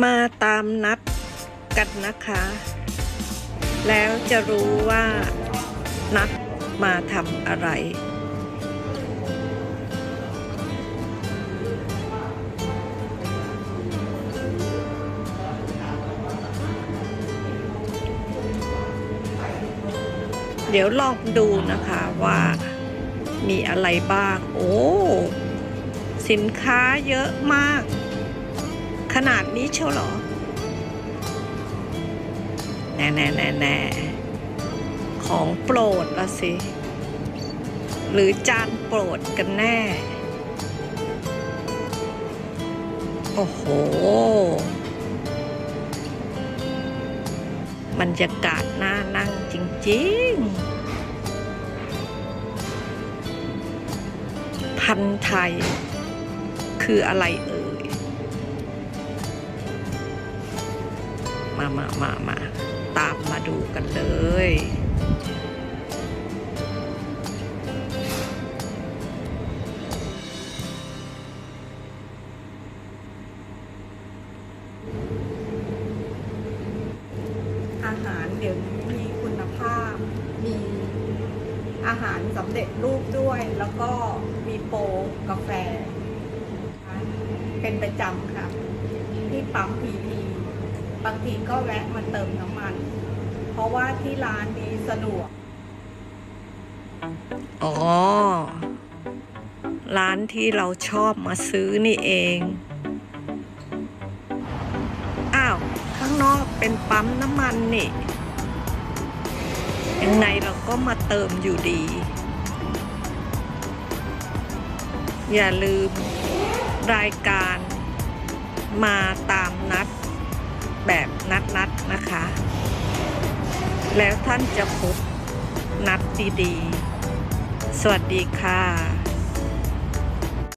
มาตามนัดกันนะคะ แล้วจะรู้ว่านัดมาทำอะไร เดี๋ยวลองดูนะคะว่ามีอะไรบ้าง โอ้ สินค้าเยอะมาก ขนาดนี้เชียวหรอ แน่แน่แน่แน่ของโปรดละสิ หรือจานโปรดกันแน่ โอ้โหบรรยากาศน่านั่งจริง ๆ พันไทยคืออะไรเอ่ย มามามามาตามมาดูกันเลย อาหารเดี๋ยวนี้มีคุณภาพ มีอาหารสำเร็จรูปด้วย แล้วก็มีโปรกาแฟ เป็นประจำค่ะ ที่ปั๊มพีพี บางทีก็แวะมาเติมน้ำมัน เพราะว่าที่ร้านนี้สะดวก อ๋อ ร้านที่เราชอบมาซื้อนี่เอง อ้าว ข้างนอกเป็นปั๊มน้ำมันนี่ ยังไงเราก็มาเติมอยู่ดี อย่าลืมรายการมาตามนัด แบบนัดนัดๆนะคะ แล้วท่านจะพบนัดดีๆ สวัสดีค่ะ